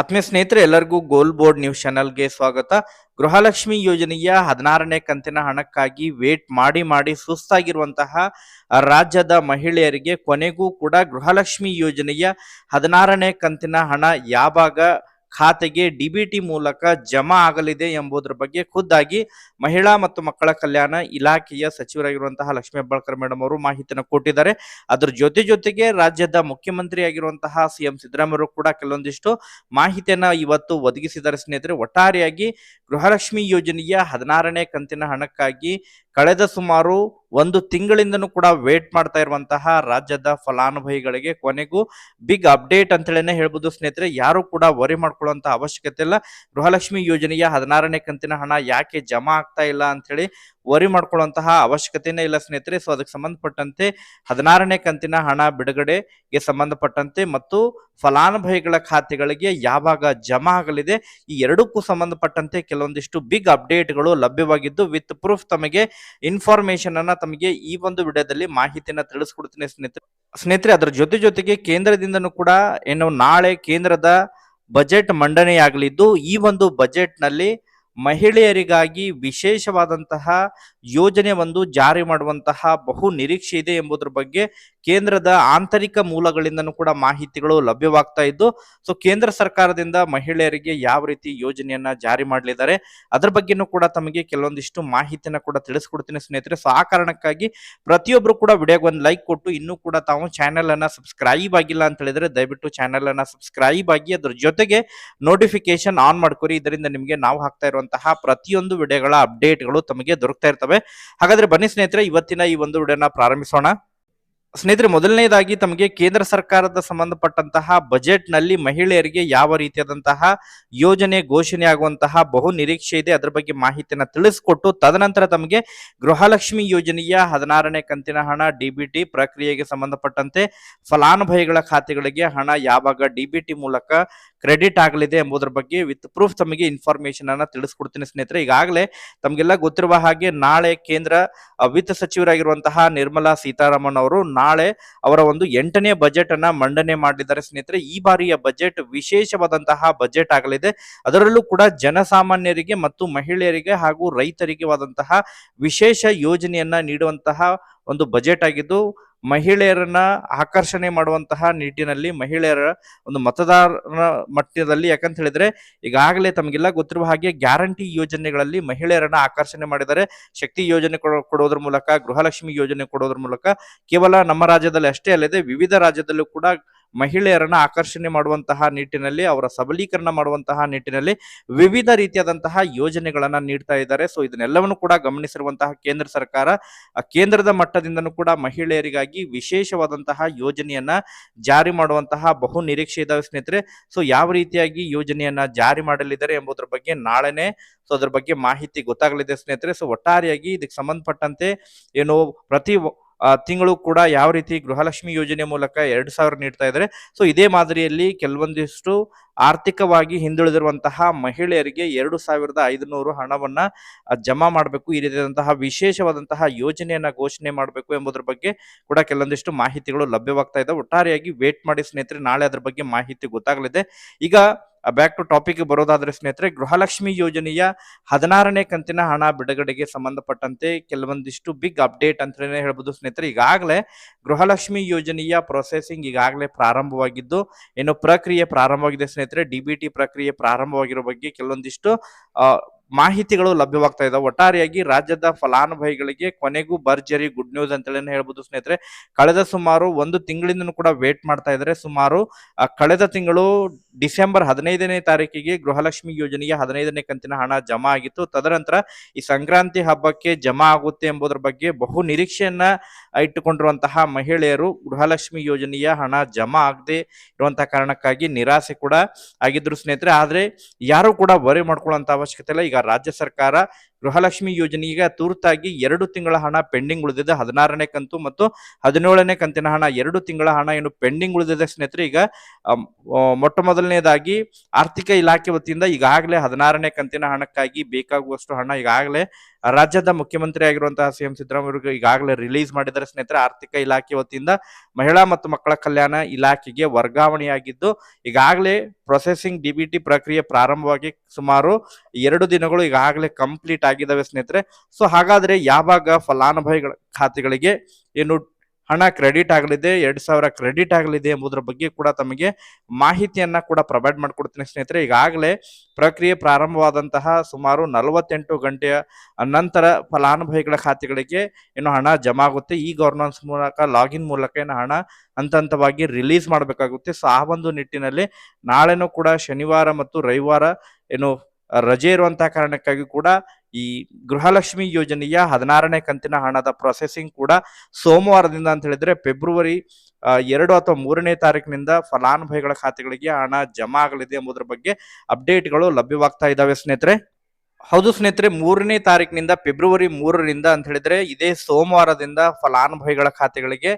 ಆತ್ಮೀಯ ಸ್ನೇಹಿತರೆ, ಎಲ್ಲರಿಗೂ ಗೋಲ್ ಬೋರ್ಡ್ ನ್ಯೂಸ್ ಚಾನಲ್ಗೆ ಸ್ವಾಗತ. ಗೃಹಲಕ್ಷ್ಮಿ ಯೋಜನೆಯ ಹದಿನಾರನೇ ಕಂತಿನ ಹಣಕ್ಕಾಗಿ ವೇಟ್ ಮಾಡಿ ಮಾಡಿ ಸುಸ್ತಾಗಿರುವಂತಹ ರಾಜ್ಯದ ಮಹಿಳೆಯರಿಗೆ ಕೊನೆಗೂ ಕೂಡ ಗೃಹಲಕ್ಷ್ಮಿ ಯೋಜನೆಯ ಹದಿನಾರನೇ ಕಂತಿನ ಹಣ ಯಾವಾಗ ಖಾತೆಗೆ ಡಿಬಿಟಿ ಮೂಲಕ ಜಮಾ ಆಗಲಿದೆ ಎಂಬುದರ ಬಗ್ಗೆ ಖುದ್ದಾಗಿ ಮಹಿಳಾ ಮತ್ತು ಮಕ್ಕಳ ಕಲ್ಯಾಣ ಇಲಾಖೆಯ ಸಚಿವರಾಗಿರುವಂತಹ ಲಕ್ಷ್ಮೀ ಹೆಬ್ಬಾಳ್ಕರ್ ಮೇಡಮ್ ಅವರು ಮಾಹಿತಿಯನ್ನು ಕೊಟ್ಟಿದ್ದಾರೆ. ಅದ್ರ ಜೊತೆ ಜೊತೆಗೆ ರಾಜ್ಯದ ಮುಖ್ಯಮಂತ್ರಿ ಆಗಿರುವಂತಹ ಸಿಎಂ ಸಿದ್ದರಾಮಯ್ಯ ಕೂಡ ಕೆಲವೊಂದಿಷ್ಟು ಮಾಹಿತಿಯನ್ನ ಇವತ್ತು ಒದಗಿಸಿದ್ದಾರೆ. ಸ್ನೇಹಿತರೆ, ಒಟ್ಟಾರೆಯಾಗಿ ಗೃಹಲಕ್ಷ್ಮಿ ಯೋಜನೆಯ ಹದಿನಾರನೇ ಕಂತಿನ ಹಣಕ್ಕಾಗಿ ಕಳೆದ ಸುಮಾರು ಒಂದು ತಿಂಗಳಿಂದನೂ ಕೂಡ ವೇಟ್ ಮಾಡ್ತಾ ಇರುವಂತಹ ರಾಜ್ಯದ ಫಲಾನುಭವಿಗಳಿಗೆ ಕೊನೆಗೂ ಬಿಗ್ ಅಪ್ಡೇಟ್ ಅಂತ ಹೇಳಿನೇ ಹೇಳ್ಬೋದು ಸ್ನೇಹಿತರೆ. ಯಾರು ಕೂಡ ವರಿ ಮಾಡ್ಕೊಳ್ಳುವಂತ ಅವಶ್ಯಕತೆ ಇಲ್ಲ. ಗೃಹಲಕ್ಷ್ಮಿ ಯೋಜನೆಯ ಹದಿನಾರನೇ ಕಂತಿನ ಹಣ ಯಾಕೆ ಜಮಾ ಆಗ್ತಾ ಇಲ್ಲ ಅಂತ ಹೇಳಿ ವರಿ ಮಾಡ್ಕೊಳ್ಳುವಂತಹ ಅವಶ್ಯಕತೆನೇ ಇಲ್ಲ ಸ್ನೇಹಿತರೆ. ಸೊ ಅದಕ್ಕೆ ಸಂಬಂಧಪಟ್ಟಂತೆ ಹದಿನಾರನೇ ಕಂತಿನ ಹಣ ಬಿಡುಗಡೆಗೆ ಸಂಬಂಧಪಟ್ಟಂತೆ ಮತ್ತು ಫಲಾನುಭವಿಗಳ ಖಾತೆಗಳಿಗೆ ಯಾವಾಗ ಜಮಾ ಆಗಲಿದೆ, ಈ ಎರಡಕ್ಕೂ ಸಂಬಂಧಪಟ್ಟಂತೆ ಕೆಲವೊಂದಿಷ್ಟು ಬಿಗ್ ಅಪ್ಡೇಟ್ಗಳು ಲಭ್ಯವಾಗಿದ್ದು ವಿತ್ ಪ್ರೂಫ್ ತಮಗೆ ಇನ್ಫಾರ್ಮೇಶನ್ ಅನ್ನ ತಮಗೆ ಈ ಒಂದು ವಿಡಿಯೋದಲ್ಲಿ ಮಾಹಿತಿಯನ್ನ ತಿಳಿಸ್ಕೊಡ್ತೀನಿ ಸ್ನೇಹಿತರೆ. ಸ್ನೇಹಿತರೆ, ಅದರ ಜೊತೆ ಜೊತೆಗೆ ಕೇಂದ್ರದಿಂದನೂ ಕೂಡ ಏನು ನಾಳೆ ಕೇಂದ್ರದ ಬಜೆಟ್ ಮಂಡನೆಯಾಗಲಿದ್ದು, ಈ ಒಂದು ಬಜೆಟ್ನಲ್ಲಿ ಮಹಿಳೆಯರಿಗಾಗಿ ವಿಶೇಷವಾದಂತಹ ಯೋಜನೆ ಒಂದು ಜಾರಿ ಮಾಡುವಂತಹ ಬಹು ನಿರೀಕ್ಷೆ ಇದೆ ಎಂಬುದರ ಬಗ್ಗೆ ಕೇಂದ್ರದ ಆಂತರಿಕ ಮೂಲಗಳಿಂದನೂ ಕೂಡ ಮಾಹಿತಿಗಳು ಲಭ್ಯವಾಗ್ತಾ ಇದ್ದು, ಸೊ ಕೇಂದ್ರ ಸರ್ಕಾರದಿಂದ ಮಹಿಳೆಯರಿಗೆ ಯಾವ ರೀತಿ ಯೋಜನೆಯನ್ನ ಜಾರಿ ಮಾಡಲಿದ್ದಾರೆ, ಅದರ ಬಗ್ಗೆನೂ ಕೂಡ ತಮಗೆ ಕೆಲವೊಂದಿಷ್ಟು ಮಾಹಿತಿಯನ್ನ ಕೂಡ ತಿಳಿಸ್ಕೊಡ್ತೀನಿ ಸ್ನೇಹಿತರೆ. ಸೊ ಆ ಕಾರಣಕ್ಕಾಗಿ ಪ್ರತಿಯೊಬ್ರು ಕೂಡ ವಿಡಿಯೋಗೆ ಒಂದು ಲೈಕ್ ಕೊಟ್ಟು, ಇನ್ನೂ ಕೂಡ ತಾವು ಚಾನೆಲ್ ಅನ್ನ ಸಬ್ಸ್ಕ್ರೈಬ್ ಆಗಿಲ್ಲ ಅಂತ ಹೇಳಿದ್ರೆ ದಯವಿಟ್ಟು ಚಾನೆಲ್ ಅನ್ನ ಸಬ್ಸ್ಕ್ರೈಬ್ ಆಗಿ ಅದ್ರ ಜೊತೆಗೆ ನೋಟಿಫಿಕೇಶನ್ ಆನ್ ಮಾಡ್ಕೊರಿ. ಇದರಿಂದ ನಿಮಗೆ ನಾವು ಹಾಕ್ತಾ ಇರುವಂತಹ ಪ್ರತಿಯೊಂದು ವಿಡಿಯೋಗಳ ಅಪ್ಡೇಟ್ಗಳು ತಮಗೆ ದೊರಕ್ತಾ ಇರ್ತವೆ. ಹಾಗಾದ್ರೆ ಬನ್ನಿ ಸ್ನೇಹಿತರೆ ಇವತ್ತಿನ ಈ ಒಂದು ವಿಡಿಯೋನ ಪ್ರಾರಂಭಿಸೋಣ. ಸ್ನೇಹಿತರೆ, ಮೊದಲನೇದಾಗಿ ತಮಗೆ ಕೇಂದ್ರ ಸರ್ಕಾರದ ಸಂಬಂಧಪಟ್ಟಂತಹ ಬಜೆಟ್ನಲ್ಲಿ ಮಹಿಳೆಯರಿಗೆ ಯಾವ ರೀತಿಯಾದಂತಹ ಯೋಜನೆ ಘೋಷಣೆ ಆಗುವಂತಹ ಬಹು ನಿರೀಕ್ಷೆ ಇದೆ, ಅದರ ಬಗ್ಗೆ ಮಾಹಿತಿಯನ್ನು ತಿಳಿಸಿಕೊಟ್ಟು ತದನಂತರ ತಮಗೆ ಗೃಹಲಕ್ಷ್ಮಿ ಯೋಜನೆಯ ಹದಿನಾರನೇ ಕಂತಿನ ಹಣ ಡಿಬಿಟಿ ಪ್ರಕ್ರಿಯೆಗೆ ಸಂಬಂಧಪಟ್ಟಂತೆ ಫಲಾನುಭವಿಗಳ ಖಾತೆಗಳಿಗೆ ಹಣ ಯಾವಾಗ ಡಿಬಿಟಿ ಮೂಲಕ ಕ್ರೆಡಿಟ್ ಆಗಲಿದೆ ಎಂಬುದರ ಬಗ್ಗೆ ವಿತ್ ಪ್ರೂಫ್ ತಮಗೆ ಇನ್ಫಾರ್ಮೇಶನ್ ಅನ್ನ ತಿಳಿಸ್ಕೊಡ್ತೀನಿ ಸ್ನೇಹಿತರೆ. ಈಗಾಗಲೇ ತಮಗೆಲ್ಲ ಗೊತ್ತಿರುವ ಹಾಗೆ ನಾಳೆ ಕೇಂದ್ರ ವಿತ್ತ ಸಚಿವರಾಗಿರುವಂತಹ ನಿರ್ಮಲಾ ಸೀತಾರಾಮನ್ ಅವರು ನಾಳೆ ಅವರ ಒಂದು ಎಂಟನೇ ಬಜೆಟ್ ಅನ್ನ ಮಂಡನೆ ಮಾಡಲಿದ್ದಾರೆ ಸ್ನೇಹಿತರೆ. ಈ ಬಾರಿಯ ಬಜೆಟ್ ವಿಶೇಷವಾದಂತಹ ಬಜೆಟ್ ಆಗಲಿದೆ. ಅದರಲ್ಲೂ ಕೂಡ ಜನಸಾಮಾನ್ಯರಿಗೆ ಮತ್ತು ಮಹಿಳೆಯರಿಗೆ ಹಾಗೂ ರೈತರಿಗೆ ವಾದಂತಹ ವಿಶೇಷ ಯೋಜನೆಯನ್ನ ನೀಡುವಂತಹ ಒಂದು ಬಜೆಟ್ ಆಗಿದ್ದು ಮಹಿಳೆಯರನ್ನ ಆಕರ್ಷಣೆ ಮಾಡುವಂತಹ ನಿಟ್ಟಿನಲ್ಲಿ ಮಹಿಳೆಯರ ಒಂದು ಮತದಾರರ ಮಟ್ಟದಲ್ಲಿ ಯಾಕಂತ ಹೇಳಿದ್ರೆ ಈಗಾಗಲೇ ತಮಗೆಲ್ಲ ಗೊತ್ತಿರುವ ಹಾಗೆ ಗ್ಯಾರಂಟಿ ಯೋಜನೆಗಳಲ್ಲಿ ಮಹಿಳೆಯರನ್ನ ಆಕರ್ಷಣೆ ಮಾಡಿದರೆ ಶಕ್ತಿ ಯೋಜನೆ ಕೊಡೋ- ಕೊಡೋದ್ರ ಮೂಲಕ ಗೃಹಲಕ್ಷ್ಮಿ ಯೋಜನೆ ಕೊಡೋದ್ರ ಮೂಲಕ ಕೇವಲ ನಮ್ಮ ರಾಜ್ಯದಲ್ಲಿ ಅಷ್ಟೇ ಅಲ್ಲದೆ ವಿವಿಧ ರಾಜ್ಯದಲ್ಲೂ ಕೂಡ ಮಹಿಳೆಯರನ್ನ ಆಕರ್ಷಣೆ ಮಾಡುವಂತಹ ನಿಟ್ಟಿನಲ್ಲಿ, ಅವರ ಸಬಲೀಕರಣ ಮಾಡುವಂತಹ ನಿಟ್ಟಿನಲ್ಲಿ ವಿವಿಧ ರೀತಿಯಾದಂತಹ ಯೋಜನೆಗಳನ್ನ ನೀಡ್ತಾ ಇದ್ದಾರೆ. ಸೊ ಇದನ್ನೆಲ್ಲವನ್ನು ಕೂಡ ಗಮನಿಸಿರುವಂತಹ ಕೇಂದ್ರ ಸರ್ಕಾರ ಕೇಂದ್ರದ ಮಟ್ಟದಿಂದನೂ ಕೂಡ ಮಹಿಳೆಯರಿಗಾಗಿ ವಿಶೇಷವಾದಂತಹ ಯೋಜನೆಯನ್ನ ಜಾರಿ ಮಾಡುವಂತಹ ಬಹು ನಿರೀಕ್ಷೆ ಇದಾವೆ ಸ್ನೇಹಿತರೆ. ಸೊ ಯಾವ ರೀತಿಯಾಗಿ ಯೋಜನೆಯನ್ನ ಜಾರಿ ಮಾಡಲಿದ್ದಾರೆ ಎಂಬುದರ ಬಗ್ಗೆ ನಾಳೆನೆ ಸೊ ಅದ್ರ ಬಗ್ಗೆ ಮಾಹಿತಿ ಗೊತ್ತಾಗಲಿದೆ ಸ್ನೇಹಿತರೆ. ಸೊ ಒಟ್ಟಾರೆಯಾಗಿ ಇದಕ್ಕೆ ಸಂಬಂಧಪಟ್ಟಂತೆ ಏನು ಪ್ರತಿ ತಿಂಗಳು ಕೂಡ ಯಾವ ರೀತಿ ಗೃಹಲಕ್ಷ್ಮಿ ಯೋಜನೆ ಮೂಲಕ ಎರಡು ಸಾವಿರ ನೀಡ್ತಾ ಇದ್ದಾರೆ. ಸೊ ಇದೇ ಮಾದರಿಯಲ್ಲಿ ಕೆಲವೊಂದಿಷ್ಟು ಆರ್ಥಿಕವಾಗಿ ಹಿಂದುಳಿದಿರುವಂತಹ ಮಹಿಳೆಯರಿಗೆ ಎರಡು ಸಾವಿರದ ಐದುನೂರು ಹಣವನ್ನ ಜಮಾ ಮಾಡಬೇಕು. ಈ ರೀತಿಯಾದಂತಹ ವಿಶೇಷವಾದಂತಹ ಯೋಜನೆಯನ್ನ ಘೋಷಣೆ ಮಾಡಬೇಕು ಎಂಬುದರ ಬಗ್ಗೆ ಕೂಡ ಕೆಲವೊಂದಿಷ್ಟು ಮಾಹಿತಿಗಳು ಲಭ್ಯವಾಗ್ತಾ ಇದೆ. ಒಟ್ಟಾರೆಯಾಗಿ ವೇಟ್ ಮಾಡಿ ಸ್ನೇಹಿತರೆ, ನಾಳೆ ಅದರ ಬಗ್ಗೆ ಮಾಹಿತಿ ಗೊತ್ತಾಗಲಿದೆ. ಈಗ ಬ್ಯಾಕ್ ಟು ಟಾಪಿಕ್ ಬರೋದಾದ್ರೆ ಸ್ನೇಹಿತರೆ, ಗೃಹಲಕ್ಷ್ಮಿ ಯೋಜನೆಯ ಹದಿನಾರನೇ ಕಂತಿನ ಹಣ ಬಿಡುಗಡೆಗೆ ಸಂಬಂಧಪಟ್ಟಂತೆ ಕೆಲವೊಂದಿಷ್ಟು ಬಿಗ್ ಅಪ್ಡೇಟ್ ಅಂತಲೇ ಹೇಳ್ಬೋದು ಸ್ನೇಹಿತರೆ. ಈಗಾಗಲೇ ಗೃಹಲಕ್ಷ್ಮಿ ಯೋಜನೆಯ ಪ್ರೊಸೆಸಿಂಗ್ ಈಗಾಗಲೇ ಪ್ರಾರಂಭವಾಗಿದ್ದು, ಏನು ಪ್ರಕ್ರಿಯೆ ಪ್ರಾರಂಭವಾಗಿದೆ ಸ್ನೇಹಿತರೆ. ಡಿಬಿಟಿ ಪ್ರಕ್ರಿಯೆ ಪ್ರಾರಂಭವಾಗಿರೋ ಬಗ್ಗೆ ಕೆಲವೊಂದಿಷ್ಟು ಮಾಹಿತಿಗಳು ಲಭ್ಯವಾಗ್ತಾ ಇದಾವೆ. ಒಟ್ಟಾರೆಯಾಗಿ ರಾಜ್ಯದ ಫಲಾನುಭವಿಗಳಿಗೆ ಕೊನೆಗೂ ಭರ್ಜರಿ ಗುಡ್ ನ್ಯೂಸ್ ಅಂತೇಳಿ ಹೇಳ್ಬೋದು ಸ್ನೇಹಿತರೆ. ಕಳೆದ ಸುಮಾರು ಒಂದು ತಿಂಗಳಿಂದ ಕೂಡ ವೇಟ್ ಮಾಡ್ತಾ ಇದ್ದಾರೆ ಸುಮಾರು ಕಳೆದ ತಿಂಗಳು ಡಿಸೆಂಬರ್ ಹದಿನೈದನೇ ತಾರೀಕಿಗೆ ಗೃಹಲಕ್ಷ್ಮಿ ಯೋಜನೆಗೆ ಹದಿನೈದನೇ ಕಂತಿನ ಹಣ ಜಮಾ ಆಗಿತ್ತು. ತದನಂತರ ಈ ಸಂಕ್ರಾಂತಿ ಹಬ್ಬಕ್ಕೆ ಜಮಾ ಆಗುತ್ತೆ ಎಂಬುದರ ಬಗ್ಗೆ ಬಹು ನಿರೀಕ್ಷೆಯನ್ನ ಇಟ್ಟುಕೊಂಡಿರುವಂತಹ ಮಹಿಳೆಯರು ಗೃಹಲಕ್ಷ್ಮಿ ಯೋಜನೆಯ ಹಣ ಜಮಾ ಆಗದೆ ಇರುವಂತಹ ಕಾರಣಕ್ಕಾಗಿ ನಿರಾಸೆ ಕೂಡ ಆಗಿದ್ರು ಸ್ನೇಹಿತರೆ. ಆದ್ರೆ ಯಾರು ಕೂಡ ವರಿ ಮಾಡ್ಕೊಳ್ಳುವಂತ ಅವಶ್ಯಕತೆ ಇಲ್ಲ. ಈಗ ರಾಜ್ಯ ಸರ್ಕಾರ ಗೃಹಲಕ್ಷ್ಮಿ ಯೋಜನೆಗೆ ತುರ್ತಾಗಿ ಎರಡು ತಿಂಗಳ ಹಣ ಪೆಂಡಿಂಗ್ ಉಳಿದಿದೆ. ಹದಿನಾರನೇ ಕಂತು ಮತ್ತು ಹದಿನೇಳನೇ ಕಂತಿನ ಹಣ, ಎರಡು ತಿಂಗಳ ಹಣ ಏನು ಪೆಂಡಿಂಗ್ ಉಳಿದಿದೆ ಸ್ನೇಹಿತರೆ. ಈಗ ಮೊಟ್ಟ ಮೊದಲನೇದಾಗಿ ಆರ್ಥಿಕ ಇಲಾಖೆ ವತಿಯಿಂದ ಈಗಾಗಲೇ ಹದಿನಾರನೇ ಕಂತಿನ ಹಣಕ್ಕಾಗಿ ಬೇಕಾಗುವಷ್ಟು ಹಣ ಈಗಾಗಲೇ ರಾಜ್ಯದ ಮುಖ್ಯಮಂತ್ರಿ ಆಗಿರುವಂತಹ ಸಿ ಎಂ ಸಿದ್ದರಾಮಯ್ಯ ಈಗಾಗಲೇ ರಿಲೀಸ್ ಮಾಡಿದ್ದಾರೆ ಸ್ನೇಹಿತರೆ. ಆರ್ಥಿಕ ಇಲಾಖೆ ವತಿಯಿಂದ ಮಹಿಳಾ ಮತ್ತು ಮಕ್ಕಳ ಕಲ್ಯಾಣ ಇಲಾಖೆಗೆ ವರ್ಗಾವಣೆಯಾಗಿದ್ದು, ಈಗಾಗಲೇ ಪ್ರೊಸೆಸಿಂಗ್ ಡಿಬಿಟಿ ಪ್ರಕ್ರಿಯೆ ಪ್ರಾರಂಭವಾಗಿ ಸುಮಾರು ಎರಡು ದಿನಗಳು ಈಗಾಗಲೇ ಕಂಪ್ಲೀಟ್ ಆಗಿದ್ದಾವೆ ಸ್ನೇಹಿತರೆ. ಸೊ ಹಾಗಾದ್ರೆ ಯಾವಾಗ ಫಲಾನುಭವಿಗಳ ಖಾತೆಗಳಿಗೆ ಏನು ಹಣ ಕ್ರೆಡಿಟ್ ಆಗಲಿದೆ, ಎರಡ್ ಸಾವಿರ ಕ್ರೆಡಿಟ್ ಆಗಲಿದೆ ಎಂಬುದರ ಬಗ್ಗೆ ಕೂಡ ತಮಗೆ ಮಾಹಿತಿಯನ್ನ ಕೂಡ ಪ್ರೊವೈಡ್ ಮಾಡಿಕೊಡ್ತೀನಿ ಸ್ನೇಹಿತರೆ. ಈಗಾಗಲೇ ಪ್ರಕ್ರಿಯೆ ಪ್ರಾರಂಭವಾದಂತಹ ಸುಮಾರು ನಲವತ್ತೆಂಟು ಗಂಟೆಯ ನಂತರ ಫಲಾನುಭವಿಗಳ ಖಾತೆಗಳಿಗೆ ಏನು ಹಣ ಜಮಾ ಆಗುತ್ತೆ ಈ ಗವರ್ನೆನ್ಸ್ ಮೂಲಕ ಲಾಗಿನ್ ಮೂಲಕ ಏನು ಹಣ ಹಂತ ಹಂತವಾಗಿ ರಿಲೀಸ್ ಮಾಡಬೇಕಾಗುತ್ತೆ. ಸೊ ಆ ಒಂದು ನಿಟ್ಟಿನಲ್ಲಿ ನಾಳೆನೂ ಕೂಡ ಶನಿವಾರ ಮತ್ತು ರವಿವಾರ ಏನು ರಜೆ ಇರುವಂತಹ ಕಾರಣಕ್ಕಾಗಿ ಕೂಡ ಈ ಗೃಹಲಕ್ಷ್ಮಿ ಯೋಜನೆಯ ಹದಿನಾರನೇ ಕಂತಿನ ಹಣದ ಪ್ರೊಸೆಸಿಂಗ್ ಕೂಡ ಸೋಮವಾರದಿಂದ ಅಂತ ಹೇಳಿದ್ರೆ ಫೆಬ್ರವರಿ ಎರಡು ಅಥವಾ ಮೂರನೇ ತಾರೀಕಿನಿಂದ ಫಲಾನುಭವಿಗಳ ಖಾತೆಗಳಿಗೆ ಹಣ ಜಮಾ ಆಗಲಿದೆ ಎಂಬುದರ ಬಗ್ಗೆ ಅಪ್ಡೇಟ್ಗಳು ಲಭ್ಯವಾಗ್ತಾ ಇದ್ದಾವೆ ಸ್ನೇಹಿತರೆ. ಹೌದು ಸ್ನೇಹಿತರೆ, ಮೂರನೇ ತಾರೀಕಿನಿಂದ ಫೆಬ್ರವರಿ ಮೂರರಿಂದ ಅಂತ ಹೇಳಿದ್ರೆ ಇದೇ ಸೋಮವಾರದಿಂದ ಫಲಾನುಭವಿಗಳ ಖಾತೆಗಳಿಗೆ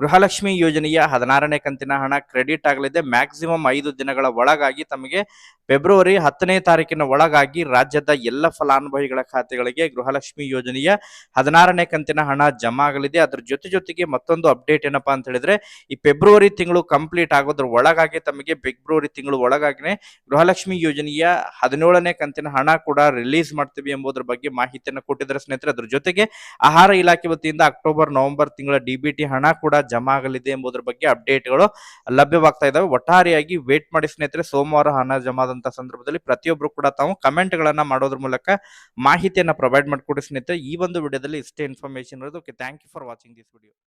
ಗೃಹಲಕ್ಷ್ಮಿ ಯೋಜನೆಯ ಹದಿನಾರನೇ ಕಂತಿನ ಹಣ ಕ್ರೆಡಿಟ್ ಆಗಲಿದೆ. ಮ್ಯಾಕ್ಸಿಮಮ್ ಐದು ದಿನಗಳ ಒಳಗಾಗಿ ತಮಗೆ ಫೆಬ್ರವರಿ ಹತ್ತನೇ ತಾರೀಕಿನ ಒಳಗಾಗಿ ರಾಜ್ಯದ ಎಲ್ಲ ಫಲಾನುಭವಿಗಳ ಖಾತೆಗಳಿಗೆ ಗೃಹಲಕ್ಷ್ಮಿ ಯೋಜನೆಯ ಹದಿನಾರನೇ ಕಂತಿನ ಹಣ ಜಮಾ ಆಗಲಿದೆ. ಅದ್ರ ಜೊತೆ ಜೊತೆಗೆ ಮತ್ತೊಂದು ಅಪ್ಡೇಟ್ ಏನಪ್ಪಾ ಅಂತ ಹೇಳಿದ್ರೆ, ಈ ಫೆಬ್ರವರಿ ತಿಂಗಳು ಕಂಪ್ಲೀಟ್ ಆಗೋದ್ರ ಒಳಗಾಗಿ ತಮಗೆ ಫೆಬ್ರವರಿ ತಿಂಗಳು ಒಳಗಾಗಿನೇ ಗೃಹಲಕ್ಷ್ಮಿ ಯೋಜನೆಯ ಹದಿನೇಳನೇ ಕಂತಿನ ಹಣ ಕೂಡ ರಿಲೀಸ್ ಮಾಡ್ತೀವಿ ಎಂಬುದರ ಬಗ್ಗೆ ಮಾಹಿತಿಯನ್ನು ಕೊಟ್ಟಿದ್ದಾರೆ ಸ್ನೇಹಿತರೆ. ಅದ್ರ ಜೊತೆಗೆ ಆಹಾರ ಇಲಾಖೆ ವತಿಯಿಂದ ಅಕ್ಟೋಬರ್ ನವೆಂಬರ್ ತಿಂಗಳ ಡಿಬಿಟಿ ಹಣ ಕೂಡ ಜಮಾ ಆಗಲಿದೆ ಎಂಬುದರ ಬಗ್ಗೆ ಅಪ್ಡೇಟ್ಗಳು ಲಭ್ಯವಾಗ್ತಾ ಇದಾವೆ. ಒಟ್ಟಾರೆಯಾಗಿ ವೇಟ್ ಮಾಡಿ ಸ್ನೇಹಿತರೆ, ಸೋಮವಾರ ಹಣ ಜಮಾದಂತ ಸಂದರ್ಭದಲ್ಲಿ ಪ್ರತಿಯೊಬ್ಬರು ಕೂಡ ತಾವು ಕಮೆಂಟ್ ಗಳನ್ನ ಮಾಡೋದ್ರ ಮೂಲಕ ಮಾಹಿತಿಯನ್ನ ಪ್ರೊವೈಡ್ ಮಾಡಿಕೊಡಿ ಸ್ನೇಹಿತರೆ. ಈ ಒಂದು ವಿಡಿಯೋದಲ್ಲಿ ಇಷ್ಟೇ ಇನ್ಫಾರ್ಮೇಶನ್ ಇರೋದು. Okay thank you for watching this video